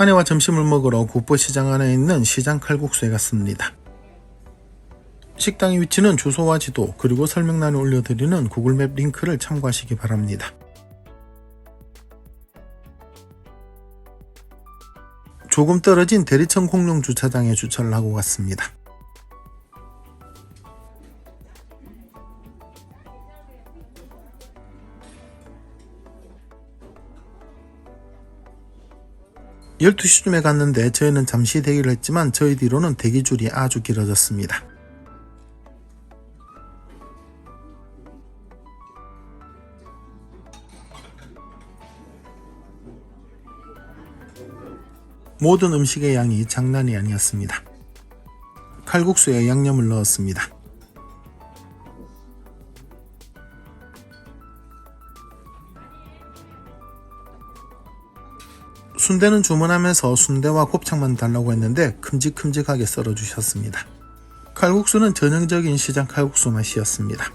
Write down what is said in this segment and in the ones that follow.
아내와 점심을 먹으러 국보시장 안에 있는 시장 칼국수에 갔습니다. 식당의 위치는 주소와 지도 그리고 설명란에 올려드리는 구글맵 링크를 참고하시기 바랍니다. 조금 떨어진 대리천 공룡 주차장에 주차를 하고 갔습니다. 열두 시쯤에 갔는데 저희는 잠시 대기를 했지만 저희 뒤로는 대기 줄이 아주 길어졌습니다. 모든 음식의 양이 장난이 아니었습니다. 칼국수에 양념을 넣었습니다. 순대는 주문하면서 순대와 곱창만 달라고 했는데 큼직큼직하게 썰어주셨습니다. 칼국수는 전형적인 시장 칼국수 맛이었습니다.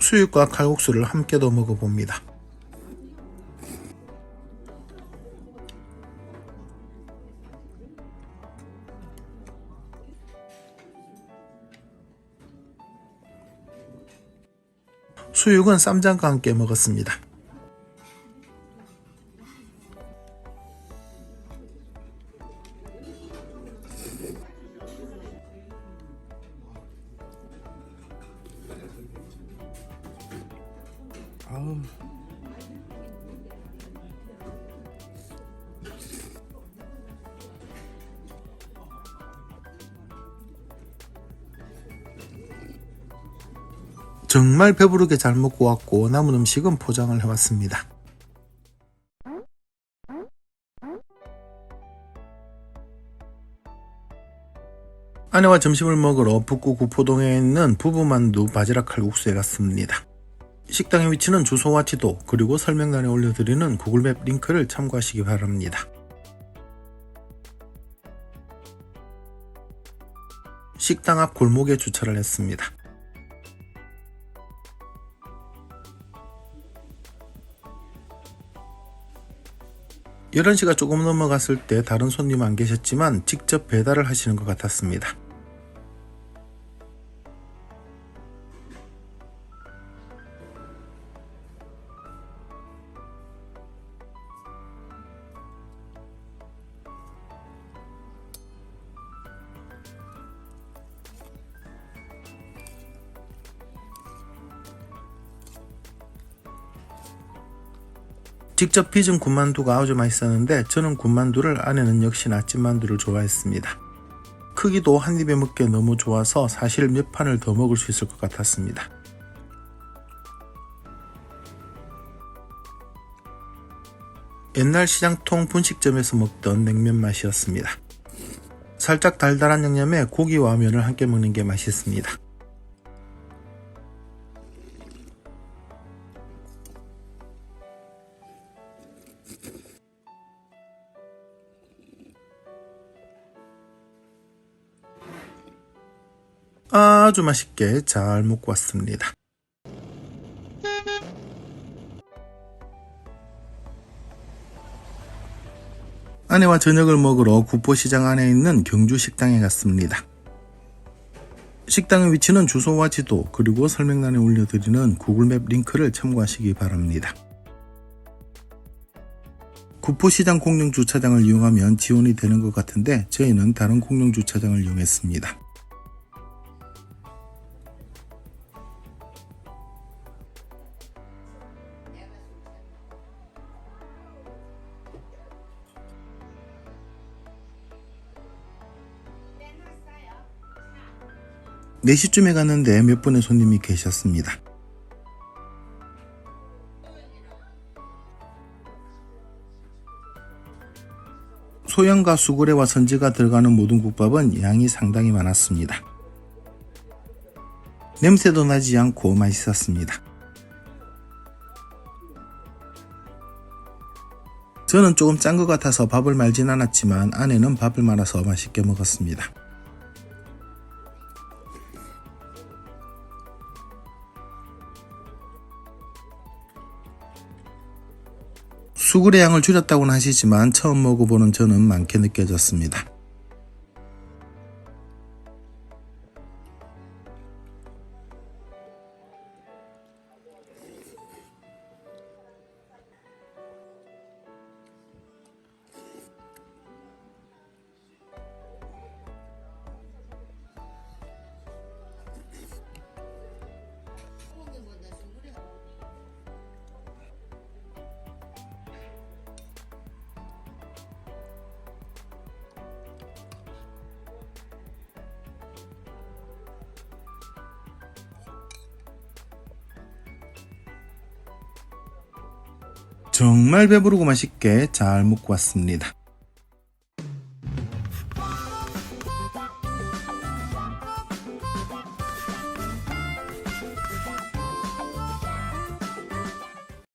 수육과 칼국수를 함께도 먹어봅니다. 수육은 쌈장과 함께 먹었습니다. 아우. 정말 배부르게 잘 먹고 왔고 남은 음식은 포장을 해왔습니다. 아내와 점심을 먹으러 북구 구포동에 있는 부부만두 바지락 칼국수에 갔습니다. 식당의 위치는 주소와 지도 그리고 설명란에 올려드리는 구글맵 링크를 참고하시기 바랍니다. 식당 앞 골목에 주차를 했습니다. 11시가 조금 넘어갔을 때 다른 손님 안 계셨지만 직접 배달을 하시는 것 같았습니다. 직접 빚은 군만두가 아주 맛있었는데 저는 군만두를 아내는 역시 나찜만두를 좋아했습니다. 크기도 한 입에 먹기에 너무 좋아서 사실 몇 판을 더 먹을 수 있을 것 같았습니다. 옛날 시장통 분식점에서 먹던 냉면 맛이었습니다. 살짝 달달한 양념에 고기와 면을 함께 먹는 게 맛있습니다. 아주 맛있게 잘 먹고 왔습니다. 아내와 저녁을 먹으러 구포시장 안에 있는 경주 식당에 갔습니다. 식당의 위치는 주소와 지도 그리고 설명란에 올려드리는 구글맵 링크를 참고하시기 바랍니다. 구포시장 공영 주차장을 이용하면 지원이 되는 것 같은데 저희는 다른 공영 주차장을 이용했습니다. 네시쯤에 갔는데 몇 분의 손님이 계셨습니다. 소형과 수구레와 선지가 들어가는 모든 국밥은 양이 상당히 많았습니다. 냄새도 나지 않고 맛있었습니다. 저는 조금 짠 것 같아서 밥을 말진 않았지만 아내는 밥을 말아서 맛있게 먹었습니다. 수굴의 양을 줄였다고는 하시지만 처음 먹어보는 저는 많게 느껴졌습니다. 정말 배부르고 맛있게 잘 먹고 왔습니다.